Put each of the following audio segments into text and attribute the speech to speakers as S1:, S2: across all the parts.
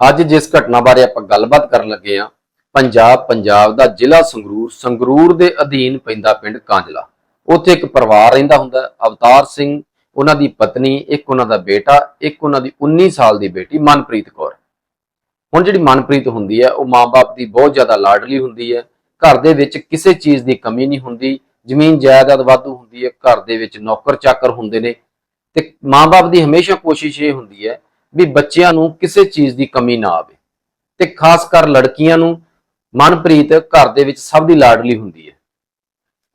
S1: ਅੱਜ ਜਿਸ ਘਟਨਾ ਬਾਰੇ ਆਪਾਂ ਗੱਲਬਾਤ ਕਰਨ ਲੱਗੇ ਆ ਪੰਜਾਬ ਪੰਜਾਬ ਦਾ ਜ਼ਿਲ੍ਹਾ ਸੰਗਰੂਰ ਸੰਗਰੂਰ ਦੇ ਅਧੀਨ ਪੈਂਦਾ ਪਿੰਡ ਕਾਂਜਲਾ। ਉੱਥੇ ਇੱਕ ਪਰਿਵਾਰ ਰਹਿੰਦਾ ਹੁੰਦਾ, ਅਵਤਾਰ ਸਿੰਘ, ਉਹਨਾਂ ਦੀ ਪਤਨੀ, ਇੱਕ ਉਹਨਾਂ ਦਾ ਬੇਟਾ, ਇੱਕ ਉਹਨਾਂ ਦੀ 19 ਸਾਲ ਦੀ ਬੇਟੀ ਮਨਪ੍ਰੀਤ ਕੌਰ। ਹੁਣ ਜਿਹੜੀ ਮਨਪ੍ਰੀਤ ਹੁੰਦੀ ਹੈ, ਉਹ ਮਾਂ-ਬਾਪ ਦੀ ਬਹੁਤ ਜ਼ਿਆਦਾ ਲਾਡਲੀ ਹੁੰਦੀ ਹੈ। ਘਰ ਦੇ ਵਿੱਚ ਕਿਸੇ ਚੀਜ਼ ਦੀ ਕਮੀ ਨਹੀਂ ਹੁੰਦੀ, ਜ਼ਮੀਨ ਜਾਇਦਾਦ ਵਾਧੂ ਹੁੰਦੀ ਹੈ, ਘਰ ਦੇ ਵਿੱਚ ਨੌਕਰ ਚਾਕਰ ਹੁੰਦੇ ਨੇ। ਤੇ ਮਾਂ-ਬਾਪ ਦੀ ਹਮੇਸ਼ਾ ਕੋਸ਼ਿਸ਼ ਇਹ ਹੁੰਦੀ ਹੈ ਵੀ ਬੱਚਿਆਂ ਨੂੰ ਕਿਸੇ ਚੀਜ਼ ਦੀ ਕਮੀ ਨਾ ਆਵੇ। ਤੇ ਖਾਸ ਕਰ ਲੜਕੀਆਂ ਨੂੰ ਮਨਪ੍ਰੀਤ ਘਰ ਦੇ ਵਿੱਚ ਸਭ ਦੀ ਲਾਡਲੀ ਹੁੰਦੀ ਹੈ।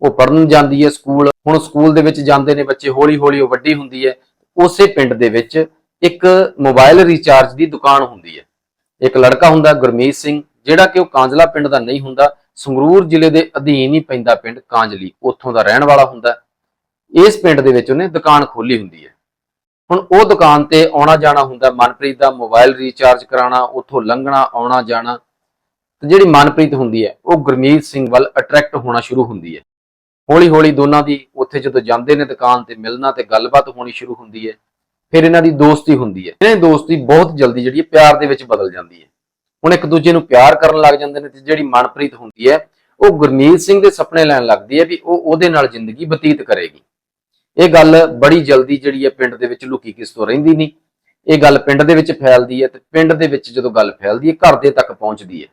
S1: ਉਹ ਪੜਨ ਜਾਂਦੀ ਹੈ ਸਕੂਲ, ਹੁਣ ਸਕੂਲ ਦੇ ਵਿੱਚ ਜਾਂਦੇ ਨੇ ਬੱਚੇ ਹੌਲੀ ਹੌਲੀ ਉਹ ਵੱਡੀ ਹੁੰਦੀ ਹੈ। ਉਸੇ ਪਿੰਡ ਦੇ ਵਿੱਚ ਇੱਕ ਮੋਬਾਈਲ ਰੀਚਾਰਜ ਦੀ ਦੁਕਾਨ ਹੁੰਦੀ ਹੈ। ਇੱਕ ਲੜਕਾ ਹੁੰਦਾ, ਗੁਰਮੀਤ ਸਿੰਘ, ਜਿਹੜਾ ਕਿ ਉਹ ਕਾਂਜਲਾ ਪਿੰਡ ਦਾ ਨਹੀਂ ਹੁੰਦਾ, ਸੰਗਰੂਰ ਜ਼ਿਲ੍ਹੇ ਦੇ ਅਧੀਨ ਹੀ ਪੈਂਦਾ ਪਿੰਡ ਕਾਂਜਲੀ, ਉੱਥੋਂ ਦਾ ਰਹਿਣ ਵਾਲਾ ਹੁੰਦਾ। ਇਸ ਪਿੰਡ ਦੇ ਵਿੱਚ ਉਹਨੇ ਦੁਕਾਨ ਖੋਲੀ ਹੁੰਦੀ ਹੈ। ਹੁਣ ਉਹ ਦੁਕਾਨ ਤੇ ਆਉਣਾ ਜਾਣਾ ਹੁੰਦਾ, ਮਨਪ੍ਰੀਤ ਦਾ ਮੋਬਾਈਲ ਰੀਚਾਰਜ ਕਰਾਉਣਾ, ਉੱਥੋਂ ਲੰਘਣਾ, ਆਉਣਾ ਜਾਣਾ, ਤੇ ਜਿਹੜੀ ਮਨਪ੍ਰੀਤ ਹੁੰਦੀ ਹੈ, ਉਹ ਗੁਰਮੀਤ ਸਿੰਘ ਵੱਲ ਅਟਰੈਕਟ ਹੋਣਾ ਸ਼ੁਰੂ ਹੁੰਦੀ ਹੈ। ਹੌਲੀ ਹੌਲੀ ਦੋਨਾਂ ਦੀ ਉੱਥੇ ਜਦੋਂ ਜਾਂਦੇ ਨੇ ਦੁਕਾਨ ਤੇ ਮਿਲਣਾ ਤੇ ਗੱਲਬਾਤ ਹੋਣੀ ਸ਼ੁਰੂ ਹੁੰਦੀ ਹੈ, ਫਿਰ ਇਹਨਾਂ ਦੀ ਦੋਸਤੀ ਹੁੰਦੀ ਹੈ। ਇਹਨਾਂ ਦੀ ਦੋਸਤੀ ਬਹੁਤ ਜਲਦੀ ਜਿਹੜੀ ਹੈ ਪਿਆਰ ਦੇ ਵਿੱਚ ਬਦਲ ਜਾਂਦੀ ਹੈ। ਹੁਣ ਇੱਕ ਦੂਜੇ ਨੂੰ ਪਿਆਰ ਕਰਨ ਲੱਗ ਜਾਂਦੇ ਨੇ ਤੇ ਜਿਹੜੀ ਮਨਪ੍ਰੀਤ ਹੁੰਦੀ ਹੈ, ਉਹ ਗੁਰਮੀਤ ਸਿੰਘ ਦੇ ਸੁਪਨੇ ਲੈਣ ਲੱਗਦੀ ਹੈ ਵੀ ਉਹ ਉਹਦੇ ਨਾਲ ਜ਼ਿੰਦਗੀ ਬਤੀਤ ਕਰੇਗੀ। ਇਹ ਗੱਲ ਬੜੀ ਜਲਦੀ ਜਿਹੜੀ ਹੈ ਪਿੰਡ ਦੇ ਵਿੱਚ ਲੁਕੀ ਕਿਸ ਤੋਂ ਰਹਿੰਦੀ ਨਹੀਂ। ਇਹ ਗੱਲ ਪਿੰਡ ਦੇ ਵਿੱਚ ਫੈਲਦੀ ਹੈ ਤੇ ਪਿੰਡ ਦੇ ਵਿੱਚ ਜਦੋਂ ਗੱਲ ਫੈਲਦੀ ਹੈ, ਘਰ ਦੇ ਤੱਕ ਪਹੁੰਚਦੀ ਹੈ।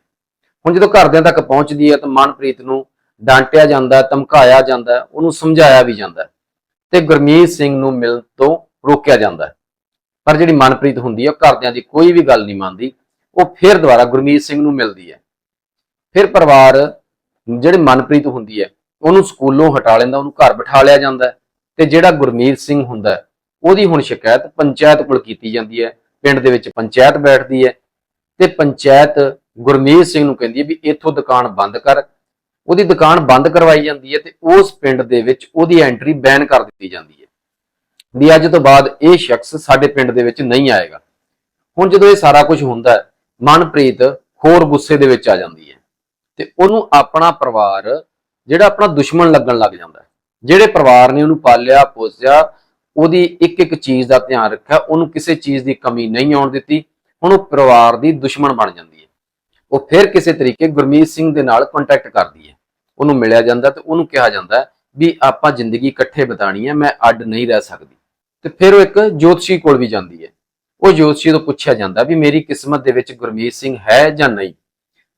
S1: ਹੁਣ ਜਦੋਂ ਘਰਦਿਆਂ ਤੱਕ ਪਹੁੰਚਦੀ ਹੈ ਤਾਂ ਮਨਪ੍ਰੀਤ ਨੂੰ ਡਾਂਟਿਆ ਜਾਂਦਾ ਧਮਕਾਇਆ ਜਾਂਦਾ ਉਹਨੂੰ ਸਮਝਾਇਆ ਵੀ ਜਾਂਦਾ ਹੈ ਤੇ ਗੁਰਮੀਤ ਸਿੰਘ ਨੂੰ ਮਿਲਣ ਤੋਂ ਰੋਕਿਆ ਜਾਂਦਾ ਪਰ ਜਿਹੜੀ ਮਨਪ੍ਰੀਤ ਹੁੰਦੀ ਹੈ, ਉਹ ਘਰਦਿਆਂ ਦੀ ਕੋਈ ਵੀ ਗੱਲ ਨਹੀਂ ਮੰਨਦੀ, ਉਹ ਫਿਰ ਦੁਬਾਰਾ ਗੁਰਮੀਤ ਸਿੰਘ ਨੂੰ ਮਿਲਦੀ ਹੈ। ਫਿਰ ਪਰਿਵਾਰ, ਜਿਹੜੇ ਮਨਪ੍ਰੀਤ ਹੁੰਦੀ ਹੈ, ਉਹਨੂੰ ਸਕੂਲੋਂ ਹਟਾ ਲੈਂਦਾ, ਉਹਨੂੰ ਘਰ ਬਿਠਾ ਲਿਆ ਜਾਂਦਾ ਤੇ ਜਿਹੜਾ ਗੁਰਮੀਤ ਸਿੰਘ ਹੁੰਦਾ ਹੈ, ਉਹਦੀ ਹੁਣ ਸ਼ਿਕਾਇਤ ਪੰਚਾਇਤ ਕੋਲ ਕੀਤੀ ਜਾਂਦੀ ਹੈ, ਪਿੰਡ ਦੇ ਵਿੱਚ ਪੰਚਾਇਤ ਬੈਠਦੀ ਹੈ ਤੇ ਪੰਚਾਇਤ ਗੁਰਮੀਤ ਸਿੰਘ ਨੂੰ ਕਹਿੰਦੀ ਹੈ ਵੀ ਇੱਥੋਂ ਦੁਕਾਨ ਬੰਦ ਕਰ। ਉਹਦੀ ਦੁਕਾਨ ਬੰਦ ਕਰਵਾਈ ਜਾਂਦੀ ਹੈ ਤੇ ਉਸ ਪਿੰਡ ਦੇ ਵਿੱਚ ਉਹਦੀ ਐਂਟਰੀ ਬੈਨ ਕਰ ਦਿੱਤੀ ਜਾਂਦੀ ਹੈ। ਵੀ ਅੱਜ ਤੋਂ ਬਾਅਦ ਇਹ ਸ਼ਖਸ ਸਾਡੇ ਪਿੰਡ ਦੇ ਵਿੱਚ ਨਹੀਂ ਆਏਗਾ। ਹੁਣ ਜਦੋਂ ਇਹ ਸਾਰਾ ਕੁਝ ਹੁੰਦਾ ਹੈ, ਮਨਪ੍ਰੀਤ ਹੋਰ ਗੁੱਸੇ ਦੇ ਵਿੱਚ ਆ ਜਾਂਦੀ ਹੈ ਤੇ ਉਹਨੂੰ ਆਪਣਾ ਪਰਿਵਾਰ, ਜਿਹੜਾ ਆਪਣਾ ਦੁਸ਼ਮਣ ਲੱਗਣ ਲੱਗ ਜਾਂਦਾ ਜਿਹੜੇ ਪਰਿਵਾਰ ਨੇ ਉਹਨੂੰ ਪਾਲਿਆ, ਪੋਸਿਆ, ਉਹਦੀ ਇੱਕ ਇੱਕ ਚੀਜ਼ ਦਾ ਧਿਆਨ ਰੱਖਿਆ, ਉਹਨੂੰ ਕਿਸੇ ਚੀਜ਼ ਦੀ ਕਮੀ ਨਹੀਂ ਆਉਣ ਦਿੱਤੀ, ਹੁਣ ਉਹ ਪਰਿਵਾਰ ਦੀ ਦੁਸ਼ਮਣ ਬਣ ਜਾਂਦੀ ਹੈ। ਉਹ ਫਿਰ ਕਿਸੇ ਤਰੀਕੇ ਗੁਰਮੀਤ ਸਿੰਘ ਦੇ ਨਾਲ ਕੰਟੈਕਟ ਕਰਦੀ ਹੈ। ਉਹਨੂੰ ਮਿਲਿਆ ਜਾਂਦਾ ਤੇ ਉਹਨੂੰ ਕਿਹਾ ਜਾਂਦਾ ਵੀ ਆਪਾਂ ਜ਼ਿੰਦਗੀ ਇਕੱਠੇ ਬਿਤਾਣੀ ਹੈ, ਮੈਂ ਅੱਡ ਨਹੀਂ ਰਹਿ ਸਕਦੀ। ਤੇ ਫਿਰ ਉਹ ਇੱਕ ਜੋਤਸ਼ੀ ਕੋਲ ਵੀ ਜਾਂਦੀ ਹੈ। ਉਹ ਜੋਤਸ਼ੀ ਤੋਂ ਪੁੱਛਿਆ ਜਾਂਦਾ ਵੀ ਮੇਰੀ ਕਿਸਮਤ ਦੇ ਵਿੱਚ ਗੁਰਮੀਤ ਸਿੰਘ ਹੈ ਜਾਂ ਨਹੀਂ?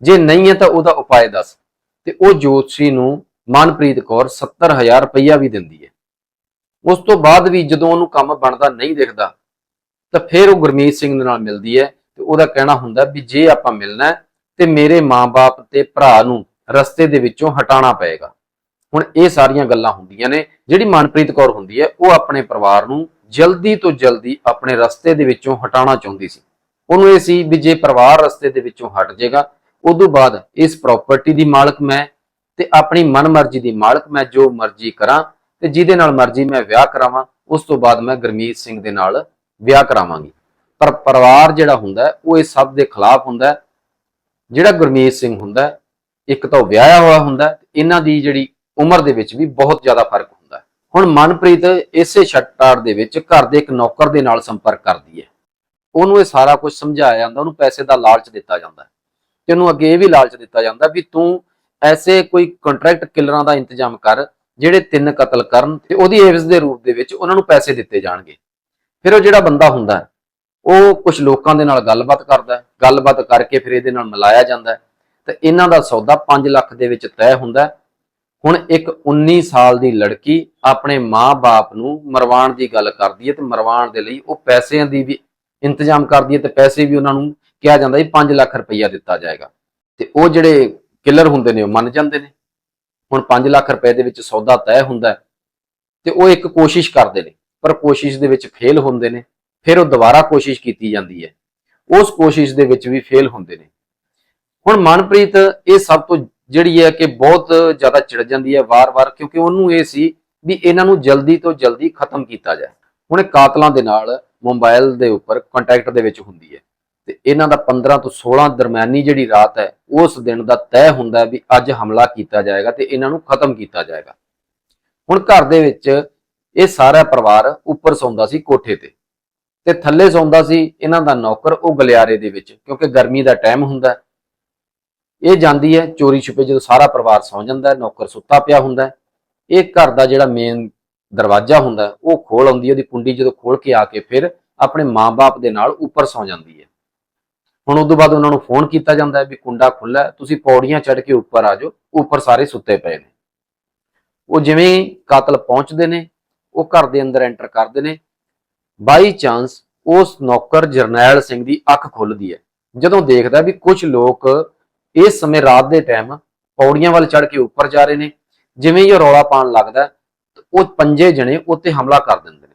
S1: ਜੇ ਨਹੀਂ ਹੈ ਤਾਂ ਉਹਦਾ ਉਪਾਅ ਦੱਸ। ਤੇ ਉਹ ਜੋਤਸ਼ੀ ਨੂੰ ਮਨਪ੍ਰੀਤ ਕੌਰ 70000 ਰੁਪਈਆ ਵੀ ਦਿੰਦੀ ਹੈ। ਉਸ ਤੋਂ ਬਾਅਦ ਵੀ ਜਦੋਂ ਉਹਨੂੰ ਕੰਮ ਬਣਦਾ ਨਹੀਂ ਦਿਖਦਾ, ਤਾਂ ਫਿਰ ਉਹ ਗੁਰਮੀਤ ਸਿੰਘ ਨਾਲ ਮਿਲਦੀ ਹੈ ਤੇ ਉਹਦਾ ਕਹਿਣਾ ਹੁੰਦਾ ਵੀ ਜੇ ਆਪਾਂ ਮਿਲਣਾ ਤੇ ਮੇਰੇ ਮਾਂ-ਬਾਪ ਤੇ ਭਰਾ ਨੂੰ ਰਸਤੇ ਦੇ ਵਿੱਚੋਂ ਹਟਾਉਣਾ ਪਏਗਾ। ਹੁਣ ਇਹ ਸਾਰੀਆਂ ਗੱਲਾਂ ਹੁੰਦੀਆਂ ਨੇ, ਜਿਹੜੀ ਮਨਪ੍ਰੀਤ ਕੌਰ ਹੁੰਦੀ ਹੈ, ਉਹ ਆਪਣੇ ਪਰਿਵਾਰ ਨੂੰ ਜਲਦੀ ਤੋਂ ਜਲਦੀ ਆਪਣੇ ਰਸਤੇ ਦੇ ਵਿੱਚੋਂ ਹਟਾਉਣਾ ਚਾਹੁੰਦੀ ਸੀ। ਉਹਨੂੰ ਇਹ ਸੀ ਵੀ ਜੇ ਪਰਿਵਾਰ ਰਸਤੇ ਦੇ ਵਿੱਚੋਂ ਹਟ ਜਾਏਗਾ ਉਦੋਂ ਬਾਅਦ ਇਸ ਪ੍ਰਾਪਰਟੀ ਦੀ ਮਾਲਕ ਮੈਂ ਤੇ ਆਪਣੀ ਮਨਮਰਜ਼ੀ ਦੀ ਮਾਲਕ ਮੈਂ ਜੋ ਮਰਜ਼ੀ ਕਰਾਂ ਤੇ ਜਿਹਦੇ ਨਾਲ ਮਰਜ਼ੀ ਮੈਂ ਵਿਆਹ ਕਰਾਵਾਂ, ਉਸ ਤੋਂ ਬਾਅਦ ਮੈਂ ਗੁਰਮੀਤ ਸਿੰਘ ਦੇ ਨਾਲ ਵਿਆਹ ਕਰਾਵਾਂਗੀ। ਪਰ ਪਰਿਵਾਰ ਜਿਹੜਾ ਹੁੰਦਾ ਉਹ ਇਸ ਸਭ ਦੇ ਖਿਲਾਫ ਹੁੰਦਾ ਜਿਹੜਾ ਗੁਰਮੀਤ ਸਿੰਘ ਹੁੰਦਾ ਇੱਕ ਤਾਂ ਵਿਆਹਿਆ ਹੋਇਆ ਹੁੰਦਾ ਇਹਨਾਂ ਦੀ ਜਿਹੜੀ ਉਮਰ ਦੇ ਵਿੱਚ ਵੀ ਬਹੁਤ ਜ਼ਿਆਦਾ ਫ਼ਰਕ ਹੁੰਦਾ ਹੁਣ ਮਨਪ੍ਰੀਤ ਇਸੇ ਛੱਟਾੜ ਦੇ ਵਿੱਚ ਘਰ ਦੇ ਇੱਕ ਨੌਕਰ ਦੇ ਨਾਲ ਸੰਪਰਕ ਕਰਦੀ ਹੈ। ਉਹਨੂੰ ਇਹ ਸਾਰਾ ਕੁਝ ਸਮਝਾਇਆ ਜਾਂਦਾ, ਉਹਨੂੰ ਪੈਸੇ ਦਾ ਲਾਲਚ ਦਿੱਤਾ ਜਾਂਦਾ ਤੇ ਉਹਨੂੰ ਅੱਗੇ ਇਹ ਵੀ ਲਾਲਚ ਦਿੱਤਾ ਜਾਂਦਾ ਵੀ ਤੂੰ ਐਸੇ ਕੋਈ ਕੰਟਰੈਕਟ ਕਿਲਰਾਂ ਦਾ ਇੰਤਜ਼ਾਮ ਕਰ ਜਿਹੜੇ ਤਿੰਨ ਕਤਲ ਕਰਨ ਤੇ ਉਹਦੀ ਏਵਜ਼ ਦੇ ਰੂਪ ਦੇ ਵਿੱਚ ਉਹਨਾਂ ਨੂੰ ਪੈਸੇ ਦਿੱਤੇ ਜਾਣਗੇ। ਫਿਰ ਉਹ ਜਿਹੜਾ ਬੰਦਾ ਹੁੰਦਾ ਹੈ, ਉਹ ਕੁਝ ਲੋਕਾਂ ਦੇ ਨਾਲ ਗੱਲਬਾਤ ਕਰਦਾ ਹੈ ਗੱਲਬਾਤ ਕਰਕੇ ਫਿਰ ਇਹਦੇ ਨਾਲ ਮਿਲਾਇਆ ਜਾਂਦਾ ਹੈ। ਤੇ ਇਹਨਾਂ ਦਾ ਸੌਦਾ 5 ਲੱਖ ਦੇ ਵਿੱਚ ਤੈਅ ਹੁੰਦਾ ਹੁਣ ਇੱਕ 19 ਸਾਲ ਦੀ ਲੜਕੀ ਆਪਣੇ ਮਾਂ-ਬਾਪ ਨੂੰ ਮਰਵਾਉਣ ਦੀ ਗੱਲ ਕਰਦੀ ਹੈ ਤੇ ਮਰਵਾਉਣ ਦੇ ਲਈ ਉਹ ਪੈਸਿਆਂ ਦੀ ਵੀ ਇੰਤਜ਼ਾਮ ਕਰਦੀ ਹੈ ਤੇ ਪੈਸੇ ਵੀ ਉਹਨਾਂ ਨੂੰ ਕਿਹਾ ਜਾਂਦਾ ਹੈ 5 ਲੱਖ ਰੁਪਈਆ ਦਿੱਤਾ ਜਾਏਗਾ। ਤੇ ਉਹ ਜਿਹੜੇ ਕਿਲਰ ਹੁੰਦੇ ਨੇ, ਉਹ ਮੰਨ ਜਾਂਦੇ ਨੇ। ਹੁਣ 5 ਲੱਖ ਰੁਪਏ ਦੇ ਵਿੱਚ ਸੌਦਾ ਤੈਅ ਹੁੰਦਾ ਹੈ ਤੇ ਉਹ ਇੱਕ ਕੋਸ਼ਿਸ਼ ਕਰਦੇ ਨੇ, ਪਰ ਕੋਸ਼ਿਸ਼ ਦੇ ਵਿੱਚ ਫੇਲ ਹੁੰਦੇ ਨੇ, ਫਿਰ ਉਹ ਦੁਬਾਰਾ ਕੋਸ਼ਿਸ਼ ਕੀਤੀ ਜਾਂਦੀ ਹੈ। ਉਸ ਕੋਸ਼ਿਸ਼ ਦੇ ਵਿੱਚ ਵੀ ਫੇਲ ਹੁੰਦੇ ਨੇ। ਹੁਣ ਮਨਪ੍ਰੀਤ, ਇਹ ਸਭ ਤੋਂ ਜਿਹੜੀ ਹੈ ਕਿ ਬਹੁਤ ਜ਼ਿਆਦਾ ਚਿੜ ਜਾਂਦੀ ਹੈ ਵਾਰ-ਵਾਰ, ਕਿਉਂਕਿ ਉਹਨੂੰ ਇਹ ਸੀ ਵੀ ਇਹਨਾਂ ਨੂੰ ਜਲਦੀ ਤੋਂ ਜਲਦੀ ਖਤਮ ਕੀਤਾ ਜਾਏ। ਹੁਣ ਇਹ ਕਾਤਲਾਂ ਦੇ ਨਾਲ ਮੋਬਾਈਲ ਦੇ ਉੱਪਰ ਕੰਟੈਕਟ ਦੇ ਵਿੱਚ ਹੁੰਦੀ ਹੈ। ਤੇ ਇਹਨਾਂ ਦਾ 15 ਤੋਂ 16 ਦਰਮਿਆਨੀ ਜਿਹੜੀ ਰਾਤ ਹੈ, ਉਸ ਦਿਨ ਦਾ ਤੈਅ ਹੁੰਦਾ ਵੀ ਅੱਜ ਹਮਲਾ ਕੀਤਾ ਜਾਏਗਾ ਤੇ ਇਹਨਾਂ ਨੂੰ ਖਤਮ ਕੀਤਾ ਜਾਏਗਾ। ਹੁਣ ਘਰ ਦੇ ਵਿੱਚ ਇਹ ਸਾਰਾ ਪਰਿਵਾਰ ਉੱਪਰ ਸੌਂਦਾ ਸੀ ਕੋਠੇ ਤੇ ਤੇ ਥੱਲੇ ਸੌਂਦਾ ਸੀ ਇਹਨਾਂ ਦਾ ਨੌਕਰ ਉਹ ਗਲਿਆਰੇ ਦੇ ਵਿੱਚ, ਕਿਉਂਕਿ ਗਰਮੀ ਦਾ ਟਾਈਮ ਹੁੰਦਾ ਇਹ ਜਾਂਦੀ ਹੈ ਚੋਰੀ ਛੁਪੇ ਜਦੋਂ ਸਾਰਾ ਪਰਿਵਾਰ ਸੌਂ ਜਾਂਦਾ ਨੌਕਰ ਸੁੱਤਾ ਪਿਆ ਹੁੰਦਾ ਇਹ ਘਰ ਦਾ ਜਿਹੜਾ ਮੇਨ ਦਰਵਾਜ਼ਾ ਹੁੰਦਾ ਉਹ ਖੋਲ ਆਉਂਦੀ ਹੈ, ਉਹਦੀ ਕੁੰਡੀ ਜਦੋਂ ਖੋਲ ਕੇ ਆ ਕੇ ਫਿਰ ਆਪਣੇ ਮਾਂ-ਬਾਪ ਦੇ ਨਾਲ ਉੱਪਰ ਸੌਂ ਜਾਂਦੀ ਹੈ। ਹੁਣ ਉਸ ਤੋਂ ਬਾਅਦ ਉਹਨਾਂ ਨੂੰ ਫੋਨ ਕੀਤਾ ਜਾਂਦਾ ਹੈ ਵੀ ਕੁੰਡਾ ਖੁੱਲਾ ਤੁਸੀਂ ਪੌੜੀਆਂ ਚੜ੍ਹ ਕੇ ਉੱਪਰ ਆ ਜਾਓ, ਉੱਪਰ ਸਾਰੇ ਸੁੱਤੇ ਪਏ ਨੇ। ਉਹ ਜਿਵੇਂ ਹੀ ਕਾਤਲ ਪਹੁੰਚਦੇ ਨੇ, ਉਹ ਘਰ ਦੇ ਅੰਦਰ ਐਂਟਰ ਕਰਦੇ ਨੇ। ਬਾਈ ਚਾਂਸ ਉਸ ਨੌਕਰ ਜਰਨੈਲ ਸਿੰਘ ਦੀ ਅੱਖ ਖੁੱਲਦੀ ਹੈ। ਜਦੋਂ ਦੇਖਦਾ ਵੀ ਕੁਝ ਲੋਕ ਇਸ ਸਮੇਂ ਰਾਤ ਦੇ ਟਾਈਮ ਪੌੜੀਆਂ ਵੱਲ ਚੜ੍ਹ ਕੇ ਉੱਪਰ ਜਾ ਰਹੇ ਨੇ, ਜਿਵੇਂ ਹੀ ਉਹ ਰੌਲਾ ਪਾਉਣ ਲੱਗਦਾ ਉਹ ਪੰਜੇ ਜਣੇ ਉੱਤੇ ਹਮਲਾ ਕਰ ਦਿੰਦੇ ਨੇ।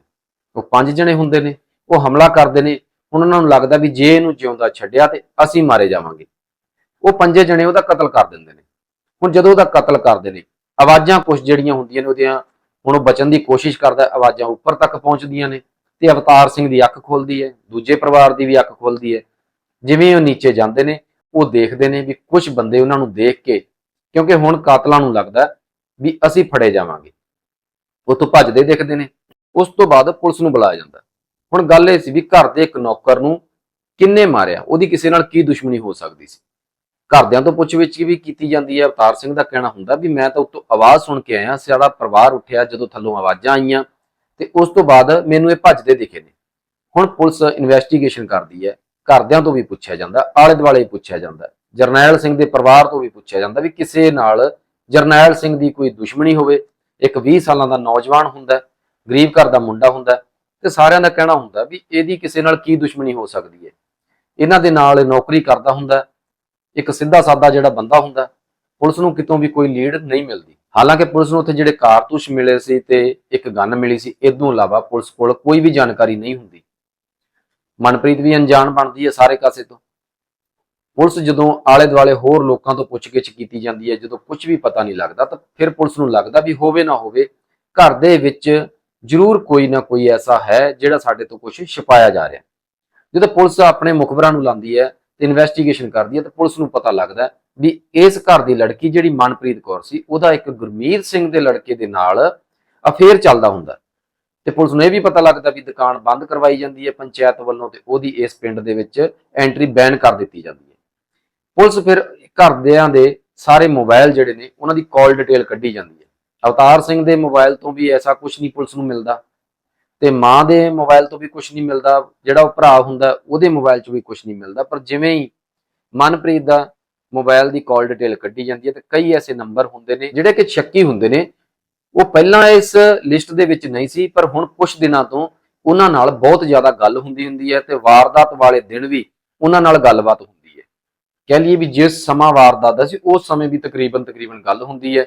S1: ਉਹ ਪੰਜ ਜਣੇ ਹੁੰਦੇ ਨੇ, ਉਹ ਹਮਲਾ ਕਰਦੇ ਨੇ ਹੁਣ ਉਹਨਾਂ ਨੂੰ ਲੱਗਦਾ ਵੀ ਜੇ ਇਹਨੂੰ ਜਿਉਂਦਾ ਛੱਡਿਆ ਤੇ ਅਸੀਂ ਮਾਰੇ ਜਾਵਾਂਗੇ। ਉਹ ਪੰਜੇ ਜਣੇ ਉਹਦਾ ਕਤਲ ਕਰ ਦਿੰਦੇ ਨੇ। ਹੁਣ ਜਦੋਂ ਉਹਦਾ ਕਤਲ ਕਰਦੇ ਨੇ, ਆਵਾਜ਼ਾਂ ਕੁਝ ਜਿਹੜੀਆਂ ਹੁੰਦੀਆਂ ਨੇ ਉਹਦੀਆਂ, ਹੁਣ ਉਹ ਬਚਣ ਦੀ ਕੋਸ਼ਿਸ਼ ਕਰਦਾ, ਆਵਾਜ਼ਾਂ ਉੱਪਰ ਤੱਕ ਪਹੁੰਚਦੀਆਂ ਨੇ ਤੇ ਅਵਤਾਰ ਸਿੰਘ ਦੀ ਅੱਖ ਖੁੱਲਦੀ ਹੈ, ਦੂਜੇ ਪਰਿਵਾਰ ਦੀ ਵੀ ਅੱਖ ਖੁੱਲਦੀ ਹੈ। ਜਿਵੇਂ ਉਹ ਨੀਚੇ ਜਾਂਦੇ ਨੇ, ਉਹ ਦੇਖਦੇ ਨੇ ਵੀ ਕੁਝ ਬੰਦੇ ਉਹਨਾਂ ਨੂੰ ਦੇਖ ਕੇ, ਕਿਉਂਕਿ ਹੁਣ ਕਾਤਲਾਂ ਨੂੰ ਲੱਗਦਾ ਵੀ ਅਸੀਂ ਫੜੇ ਜਾਵਾਂਗੇ। ਉੱਥੋਂ ਭੱਜਦੇ ਦਿਖਦੇ ਨੇ। ਉਸ ਤੋਂ ਬਾਅਦ ਪੁਲਿਸ ਨੂੰ ਬੁਲਾਇਆ ਜਾਂਦਾ। ਹੁਣ ਗੱਲ ਇਹ ਸੀ ਵੀ ਘਰ ਦੇ ਇੱਕ ਨੌਕਰ ਨੂੰ ਕਿੰਨੇ ਮਾਰਿਆ? ਉਹਦੀ ਕਿਸੇ ਨਾਲ ਕੀ ਦੁਸ਼ਮਣੀ ਹੋ ਸਕਦੀ ਸੀ? ਘਰਦਿਆਂ ਤੋਂ ਪੁੱਛ-ਵਿਛ ਵੀ ਕੀਤੀ ਜਾਂਦੀ ਹੈ। ਅਵਤਾਰ ਸਿੰਘ ਦਾ ਕਹਿਣਾ ਹੁੰਦਾ ਵੀ ਮੈਂ ਤਾਂ ਉੱਤੋਂ ਆਵਾਜ਼ ਸੁਣ ਕੇ ਆਇਆ ਸਾਡਾ ਪਰਿਵਾਰ ਉੱਠਿਆ ਜਦੋਂ ਥੱਲੋਂ ਆਵਾਜ਼ਾਂ ਆਈਆਂ ਤੇ ਉਸ ਤੋਂ ਬਾਅਦ ਮੈਨੂੰ ਇਹ ਭੱਜਦੇ ਦਿਖੇ ਨੇ। ਹੁਣ ਪੁਲਿਸ ਇਨਵੈਸਟੀਗੇਸ਼ਨ ਕਰਦੀ ਹੈ। ਘਰਦਿਆਂ ਤੋਂ ਵੀ ਪੁੱਛਿਆ ਜਾਂਦਾ ਆਲੇ ਦੁਆਲੇ ਪੁੱਛਿਆ ਜਾਂਦਾ। ਜਰਨੈਲ ਸਿੰਘ ਦੇ ਪਰਿਵਾਰ ਤੋਂ ਵੀ ਪੁੱਛਿਆ ਜਾਂਦਾ ਵੀ ਕਿਸੇ ਨਾਲ ਜਰਨੈਲ ਸਿੰਘ ਦੀ ਕੋਈ ਦੁਸ਼ਮਣੀ ਹੋਵੇ। ਇੱਕ 20 ਸਾਲਾਂ ਦਾ ਨੌਜਵਾਨ ਹੁੰਦਾ, ਗਰੀਬ ਘਰ ਦਾ ਮੁੰਡਾ ਹੁੰਦਾ ਤੇ ਸਾਰਿਆਂ ਦਾ ਕਹਿਣਾ ਹੁੰਦਾ ਵੀ ਇਹਦੀ ਕਿਸੇ ਨਾਲ ਕੀ ਦੁਸ਼ਮਣੀ ਹੋ ਸਕਦੀ ਹੈ। ਇਹਨਾਂ ਦੇ ਨਾਲ ਨੌਕਰੀ ਕਰਦਾ ਹੁੰਦਾ ਇੱਕ ਸਿੱਧਾ ਸਾਦਾ ਜਿਹੜਾ ਬੰਦਾ ਹੁੰਦਾ ਪੁਲਿਸ ਨੂੰ ਕਿਤੋਂ ਵੀ ਕੋਈ ਲੀਡ ਨਹੀਂ ਮਿਲਦੀ। ਹਾਲਾਂਕਿ ਪੁਲਿਸ ਨੂੰ ਉੱਥੇ ਜਿਹੜੇ ਕਾਰਤੂਸ ਮਿਲੇ ਸੀ ਤੇ ਇੱਕ ਗਨ ਮਿਲੀ ਸੀ, ਇਦੋਂ ਇਲਾਵਾ ਪੁਲਿਸ ਕੋਲ ਕੋਈ ਵੀ ਜਾਣਕਾਰੀ ਨਹੀਂ ਹੁੰਦੀ। ਮਨਪ੍ਰੀਤ ਵੀ ਅਣਜਾਣ ਬਣਦੀ ਹੈ ਸਾਰੇ ਕਾਸੇ ਤੋਂ। ਪੁਲਿਸ ਜਦੋਂ ਆਲੇ ਦੁਆਲੇ ਹੋਰ ਲੋਕਾਂ ਤੋਂ ਪੁੱਛਗਿੱਛ ਕੀਤੀ ਜਾਂਦੀ ਹੈ, ਜਦੋਂ ਕੁਝ ਵੀ ਪਤਾ ਨਹੀਂ ਲੱਗਦਾ, ਤਾਂ ਫਿਰ ਪੁਲਿਸ ਨੂੰ ਲੱਗਦਾ ਵੀ ਹੋਵੇ ਨਾ ਹੋਵੇ, ਘਰ ਦੇ ਵਿੱਚ ਜ਼ਰੂਰ ਕੋਈ ਨਾ ਕੋਈ ਐਸਾ ਹੈ ਜਿਹੜਾ ਸਾਡੇ ਤੋਂ ਕੁਝ ਛੁਪਾਇਆ ਜਾ ਰਿਹਾ। ਜਦੋਂ ਪੁਲਿਸ ਆਪਣੇ ਮੁਖਬਰਾਂ ਨੂੰ ਲਾਉਂਦੀ ਹੈ ਤੇ ਇਨਵੈਸਟੀਗੇਸ਼ਨ ਕਰਦੀ ਹੈ ਤਾਂ ਪੁਲਿਸ ਨੂੰ ਪਤਾ ਲੱਗਦਾ ਵੀ ਇਸ ਘਰ ਦੀ ਲੜਕੀ ਜਿਹੜੀ ਮਨਪ੍ਰੀਤ ਕੌਰ ਸੀ, ਉਹਦਾ ਇੱਕ ਗੁਰਮੀਤ ਸਿੰਘ ਦੇ ਲੜਕੇ ਦੇ ਨਾਲ ਅਫੇਅਰ ਚੱਲਦਾ ਹੁੰਦਾ ਤੇ ਪੁਲਿਸ ਨੂੰ ਇਹ ਵੀ ਪਤਾ ਲੱਗਦਾ ਵੀ ਦੁਕਾਨ ਬੰਦ ਕਰਵਾਈ ਜਾਂਦੀ ਹੈ ਪੰਚਾਇਤ ਵੱਲੋਂ ਤੇ ਉਹਦੀ ਇਸ ਪਿੰਡ ਦੇ ਵਿੱਚ ਐਂਟਰੀ ਬੈਨ ਕਰ ਦਿੱਤੀ ਜਾਂਦੀ ਹੈ। ਪੁਲਿਸ ਫਿਰ ਘਰਦਿਆਂ ਦੇ ਸਾਰੇ ਮੋਬਾਈਲ ਜਿਹੜੇ ਨੇ, ਉਹਨਾਂ ਦੀ ਕਾਲ ਡਿਟੇਲ ਕੱਢੀ ਜਾਂਦੀ ਹੈ। ਅਵਤਾਰ ਸਿੰਘ ਦੇ ਮੋਬਾਈਲ ਤੋਂ ਵੀ ਐਸਾ ਕੁਝ ਨਹੀਂ ਪੁਲਿਸ ਨੂੰ ਮਿਲਦਾ ਤੇ ਮਾਂ ਦੇ ਮੋਬਾਈਲ ਤੋਂ ਵੀ ਕੁਝ ਨਹੀਂ ਮਿਲਦਾ, ਜਿਹੜਾ ਉਹ ਭਰਾ ਹੁੰਦਾ, ਉਹਦੇ ਮੋਬਾਈਲ 'ਚ ਵੀ ਕੁਝ ਨਹੀਂ ਮਿਲਦਾ। ਪਰ ਜਿਵੇਂ ਹੀ ਮਨਪ੍ਰੀਤ ਦਾ ਮੋਬਾਈਲ ਦੀ ਕਾਲ ਡਿਟੇਲ ਕੱਢੀ ਜਾਂਦੀ ਹੈ ਤੇ ਕਈ ਐਸੇ ਨੰਬਰ ਹੁੰਦੇ ਨੇ, ਜਿਹੜੇ ਕਿ ਸ਼ੱਕੀ ਹੁੰਦੇ ਨੇ, ਉਹ ਪਹਿਲਾਂ ਇਸ ਲਿਸਟ ਦੇ ਵਿੱਚ ਨਹੀਂ ਸੀ, ਪਰ ਹੁਣ ਕੁਝ ਦਿਨਾਂ ਤੋਂ ਉਹਨਾਂ ਨਾਲ ਬਹੁਤ ਜ਼ਿਆਦਾ ਗੱਲ ਹੁੰਦੀ ਹੁੰਦੀ ਹੈ ਤੇ ਵਾਰਦਾਤ ਵਾਲੇ ਦਿਨ ਵੀ ਉਹਨਾਂ ਨਾਲ ਗੱਲਬਾਤ ਹੁੰਦੀ ਹੈ। ਕਹਿ ਲਈਏ ਵੀ ਜਿਸ ਸਮਾਂ ਵਾਰਦਾਤ ਦਾ ਸੀ, ਉਸ ਸਮੇਂ ਵੀ ਤਕਰੀਬਨ ਤਕਰੀਬਨ ਗੱਲ ਹੁੰਦੀ ਹੈ।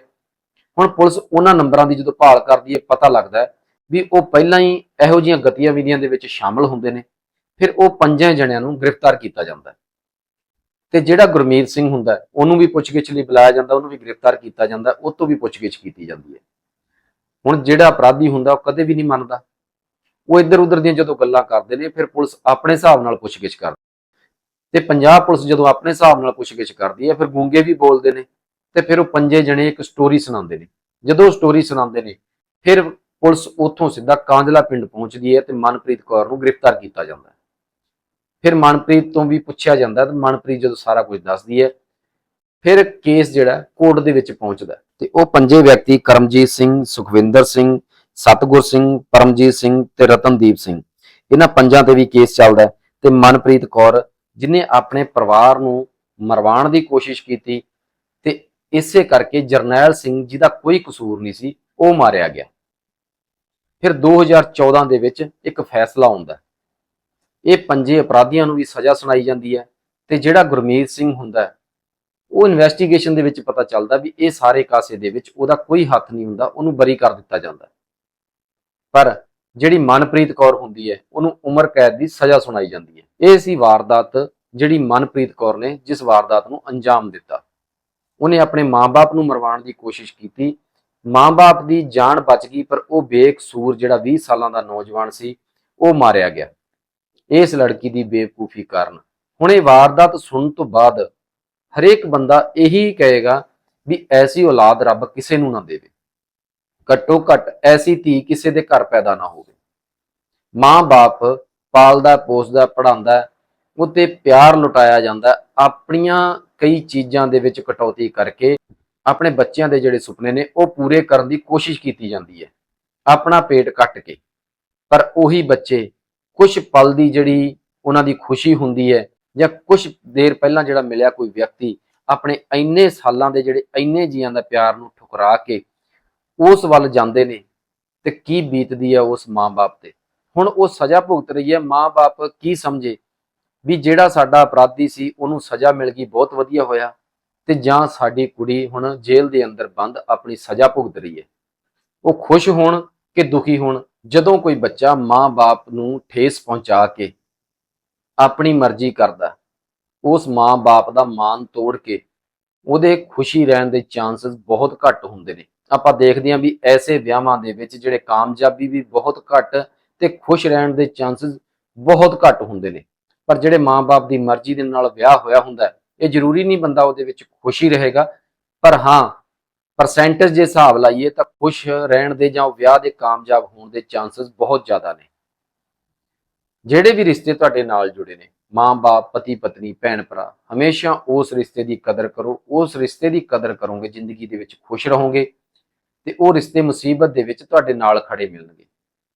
S1: ਹੁਣ ਪੁਲਿਸ ਉਹਨਾਂ ਨੰਬਰਾਂ ਦੀ ਜਦੋਂ ਭਾਲ ਕਰਦੀ ਹੈ, ਪਤਾ ਲੱਗਦਾ ਵੀ ਉਹ ਪਹਿਲਾਂ ਹੀ ਇਹੋ ਜਿਹੀਆਂ ਗਤੀਵਿਧੀਆਂ ਦੇ ਵਿੱਚ ਸ਼ਾਮਲ ਹੁੰਦੇ ਨੇ। ਫਿਰ ਉਹ ਪੰਜਾਂ ਜਣਿਆਂ ਨੂੰ ਗ੍ਰਿਫਤਾਰ ਕੀਤਾ ਜਾਂਦਾ ਤੇ ਜਿਹੜਾ ਗੁਰਮੀਤ ਸਿੰਘ ਹੁੰਦਾ ਉਹਨੂੰ ਵੀ ਪੁੱਛਗਿੱਛ ਲਈ ਬੁਲਾਇਆ ਜਾਂਦਾ, ਉਹਨੂੰ ਵੀ ਗ੍ਰਿਫਤਾਰ ਕੀਤਾ ਜਾਂਦਾ, ਉਹ ਤੋਂ ਵੀ ਪੁੱਛਗਿੱਛ ਕੀਤੀ ਜਾਂਦੀ ਹੈ। ਹੁਣ ਜਿਹੜਾ ਅਪਰਾਧੀ ਹੁੰਦਾ, ਉਹ ਕਦੇ ਵੀ ਨਹੀਂ ਮੰਨਦਾ। ਉਹ ਇੱਧਰ ਉੱਧਰ ਦੀਆਂ ਜਦੋਂ ਗੱਲਾਂ ਕਰਦੇ ਨੇ, ਫਿਰ ਪੁਲਿਸ ਆਪਣੇ ਹਿਸਾਬ ਨਾਲ ਪੁੱਛਗਿੱਛ ਕਰਦੀ ਤੇ ਪੰਜਾਬ ਪੁਲਿਸ ਜਦੋਂ ਆਪਣੇ ਹਿਸਾਬ ਨਾਲ ਪੁੱਛਗਿੱਛ ਕਰਦੀ ਹੈ, ਫਿਰ ਗੂੰਗੇ ਵੀ ਬੋਲਦੇ ਨੇ। ਤੇ ਫਿਰ ਉਹ ਪੰਜੇ ਜਣੇ ਇੱਕ ਸਟੋਰੀ ਸੁਣਾਉਂਦੇ ਨੇ। ਜਦੋਂ ਸਟੋਰੀ ਸੁਣਾਉਂਦੇ ਨੇ, ਫਿਰ ਪੁਲਿਸ ਉੱਥੋਂ ਸਿੱਧਾ ਕਾਂਜਲਾ ਪਿੰਡ ਪਹੁੰਚਦੀ ਹੈ ਤੇ ਮਨਪ੍ਰੀਤ ਕੌਰ ਨੂੰ ਗ੍ਰਿਫਤਾਰ ਕੀਤਾ ਜਾਂਦਾ ਹੈ। ਫਿਰ ਮਨਪ੍ਰੀਤ ਤੋਂ ਵੀ ਪੁੱਛਿਆ ਜਾਂਦਾ ਤੇ ਮਨਪ੍ਰੀਤ ਜਦੋਂ ਸਾਰਾ ਕੁਝ ਦੱਸਦੀ ਹੈ, ਫਿਰ ਕੇਸ ਜਿਹੜਾ ਕੋਰਟ ਦੇ ਵਿੱਚ ਪਹੁੰਚਦਾ ਹੈ ਤੇ ਉਹ ਪੰਜੇ ਵਿਅਕਤੀ ਕਰਮਜੀਤ ਸਿੰਘ, ਸੁਖਵਿੰਦਰ ਸਿੰਘ, ਸਤਗੁਰ ਸਿੰਘ, ਪਰਮਜੀਤ ਸਿੰਘ ਤੇ ਰਤਨਦੀਪ ਸਿੰਘ। ਇਹਨਾਂ ਪੰਜਾਂ ਤੇ ਵੀ ਕੇਸ ਚੱਲਦਾ ਹੈ ਤੇ ਮਨਪ੍ਰੀਤ ਕੌਰ ਜਿਨੇ ਆਪਣੇ ਪਰਿਵਾਰ ਨੂੰ ਮਰਵਾਉਣ ਦੀ ਕੋਸ਼ਿਸ਼ ਕੀਤੀ ਇਸੇ ਕਰਕੇ ਜਰਨੈਲ ਸਿੰਘ ਜਿਹਦਾ ਕੋਈ ਕਸੂਰ ਨਹੀਂ ਸੀ, ਉਹ ਮਾਰਿਆ ਗਿਆ। ਫਿਰ 2014 ਦੇ ਵਿੱਚ ਇੱਕ ਫੈਸਲਾ ਆਉਂਦਾ ਇਹ ਪੰਜੇ ਅਪਰਾਧੀਆਂ ਨੂੰ ਵੀ ਸਜ਼ਾ ਸੁਣਾਈ ਜਾਂਦੀ ਹੈ ਤੇ ਜਿਹੜਾ ਗੁਰਮੀਤ ਸਿੰਘ ਹੁੰਦਾ ਉਹ ਇਨਵੈਸਟੀਗੇਸ਼ਨ ਦੇ ਵਿੱਚ ਪਤਾ ਚੱਲਦਾ ਵੀ ਇਹ ਸਾਰੇ ਕਾਸੇ ਦੇ ਵਿੱਚ ਉਹਦਾ ਕੋਈ ਹੱਥ ਨਹੀਂ ਹੁੰਦਾ, ਉਹਨੂੰ ਬਰੀ ਕਰ ਦਿੱਤਾ ਜਾਂਦਾ ਪਰ ਜਿਹੜੀ ਮਨਪ੍ਰੀਤ ਕੌਰ ਹੁੰਦੀ ਹੈ, ਉਹਨੂੰ ਉਮਰ ਕੈਦ ਦੀ ਸਜ਼ਾ ਸੁਣਾਈ ਜਾਂਦੀ ਹੈ। ਇਹ ਸੀ ਵਾਰਦਾਤ ਜਿਹੜੀ ਮਨਪ੍ਰੀਤ ਕੌਰ ਨੇ ਜਿਸ ਵਾਰਦਾਤ ਨੂੰ ਅੰਜਾਮ ਦਿੱਤਾ। ਉਹਨੇ ਆਪਣੇ ਮਾਂ-ਬਾਪ ਨੂੰ ਮਰਵਾਉਣ ਦੀ ਕੋਸ਼ਿਸ਼ ਕੀਤੀ। ਮਾਂ-ਬਾਪ ਦੀ ਜਾਨ ਬਚ ਗਈ, ਪਰ ਉਹ ਬੇਕਸੂਰ ਜਿਹੜਾ 20 ਸਾਲਾਂ ਦਾ ਨੌਜਵਾਨ ਸੀ, ਉਹ ਮਾਰਿਆ ਗਿਆ। ਇਸ ਲੜਕੀ ਦੀ ਬੇਵਕੂਫੀ ਕਾਰਨ। ਹੁਣ ਇਹ ਵਾਰਦਾਤ ਸੁਣਨ ਤੋਂ ਬਾਅਦ ਹਰੇਕ ਬੰਦਾ ਇਹੀ ਕਹੇਗਾ ਵੀ ਐਸੀ ਔਲਾਦ ਰੱਬ ਕਿਸੇ ਨੂੰ ਨਾ ਦੇਵੇ। ਘੱਟੋ ਘੱਟ ਐਸੀ ਧੀ ਕਿਸੇ ਦੇ ਘਰ ਪੈਦਾ ਨਾ ਹੋਵੇ। ਮਾਂ-ਬਾਪ ਪਾਲਦਾ, ਪੋਸਦਾ ਪੜਾਉਂਦਾ ਉੱਤੇ ਪਿਆਰ ਲੁਟਾਇਆ ਜਾਂਦਾ, ਆਪਣੀਆਂ ਕਈ ਚੀਜ਼ਾਂ ਦੇ ਵਿੱਚ ਕਟੌਤੀ ਕਰਕੇ ਆਪਣੇ ਬੱਚਿਆਂ ਦੇ ਜਿਹੜੇ ਸੁਪਨੇ ਨੇ, ਉਹ ਪੂਰੇ ਕਰਨ ਦੀ ਕੋਸ਼ਿਸ਼ ਕੀਤੀ ਜਾਂਦੀ ਹੈ, ਆਪਣਾ ਪੇਟ ਕੱਟ ਕੇ। ਪਰ ਉਹੀ ਬੱਚੇ ਕੁਝ ਪਲ ਦੀ ਜਿਹੜੀ ਉਹਨਾਂ ਦੀ ਖੁਸ਼ੀ ਹੁੰਦੀ ਹੈ ਜਾਂ ਕੁਝ ਦੇਰ ਪਹਿਲਾਂ ਜਿਹੜਾ ਮਿਲਿਆ ਕੋਈ ਵਿਅਕਤੀ ਆਪਣੇ ਇੰਨੇ ਸਾਲਾਂ ਦੇ ਜਿਹੜੇ ਇੰਨੇ ਜੀਆਂ ਦਾ ਪਿਆਰ ਨੂੰ ਠੁਕਰਾ ਕੇ ਉਸ ਵੱਲ ਜਾਂਦੇ ਨੇ ਤੇ ਕੀ ਬੀਤਦੀ ਹੈ ਉਸ ਮਾਂ-ਬਾਪ ਤੇ। ਹੁਣ ਉਹ ਸਜ਼ਾ ਭੁਗਤ ਰਹੀ ਹੈ, ਮਾਂ-ਬਾਪ ਕੀ ਸਮਝੇ? ਵੀ ਜਿਹੜਾ ਸਾਡਾ ਅਪਰਾਧੀ ਸੀ, ਉਹਨੂੰ ਸਜ਼ਾ ਮਿਲ ਗਈ, ਬਹੁਤ ਵਧੀਆ ਹੋਇਆ। ਤੇ ਜਾਂ ਸਾਡੀ ਕੁੜੀ ਹੁਣ ਜੇਲ੍ਹ ਦੇ ਅੰਦਰ ਬੰਦ ਆਪਣੀ ਸਜ਼ਾ ਭੁਗਤ ਰਹੀ ਹੈ। ਉਹ ਖੁਸ਼ ਹੋਣ ਕਿ ਦੁਖੀ ਹੋਣ, ਜਦੋਂ ਕੋਈ ਬੱਚਾ ਮਾਂ-ਬਾਪ ਨੂੰ ਠੇਸ ਪਹੁੰਚਾ ਕੇ ਆਪਣੀ ਮਰਜ਼ੀ ਕਰਦਾ, ਉਸ ਮਾਂ-ਬਾਪ ਦਾ ਮਾਨ ਤੋੜ ਕੇ ਉਹਦੇ ਖੁਸ਼ੀ ਰਹਿਣ ਦੇ ਚਾਂਸਸ ਬਹੁਤ ਘੱਟ ਹੁੰਦੇ ਨੇ। ਆਪਾਂ ਦੇਖਦੇ ਹਾਂ ਵੀ ਐਸੇ ਵਿਆਹਾਂ ਦੇ ਵਿੱਚ ਜਿਹੜੇ ਕਾਮਯਾਬੀ ਵੀ ਬਹੁਤ ਘੱਟ ਤੇ ਖੁਸ਼ ਰਹਿਣ ਦੇ ਚਾਂਸਸ ਬਹੁਤ ਘੱਟ ਹੁੰਦੇ ਨੇ। ਪਰ ਜਿਹੜੇ ਮਾਂ-ਬਾਪ ਦੀ ਮਰਜ਼ੀ ਦੇ ਨਾਲ ਵਿਆਹ ਹੋਇਆ ਹੁੰਦਾ ਇਹ ਜ਼ਰੂਰੀ ਨਹੀਂ ਬੰਦਾ ਉਹਦੇ ਵਿੱਚ ਖੁਸ਼ ਹੀ ਰਹੇਗਾ। ਪਰ ਹਾਂ ਪਰਸੈਂਟੇਜ ਜੇ ਹਿਸਾਬ ਲਾਈਏ ਤਾਂ ਖੁਸ਼ ਰਹਿਣ ਦੇ ਜਾਂ ਵਿਆਹ ਦੇ ਕਾਮਯਾਬ ਹੋਣ ਦੇ ਚਾਂਸਸ ਬਹੁਤ ਜ਼ਿਆਦਾ ਨੇ। ਜਿਹੜੇ ਵੀ ਰਿਸ਼ਤੇ ਤੁਹਾਡੇ ਨਾਲ ਜੁੜੇ ਨੇ, ਮਾਂ-ਬਾਪ ਪਤੀ ਪਤਨੀ ਭੈਣ ਭਰਾ ਹਮੇਸ਼ਾ ਉਸ ਰਿਸ਼ਤੇ ਦੀ ਕਦਰ ਕਰੋ, ਉਸ ਰਿਸ਼ਤੇ ਦੀ ਕਦਰ ਕਰੋਗੇ, ਜ਼ਿੰਦਗੀ ਦੇ ਵਿੱਚ ਖੁਸ਼ ਰਹੋਗੇ ਤੇ ਉਹ ਰਿਸ਼ਤੇ ਮੁਸੀਬਤ ਦੇ ਵਿੱਚ ਤੁਹਾਡੇ ਨਾਲ ਖੜੇ ਮਿਲਣਗੇ।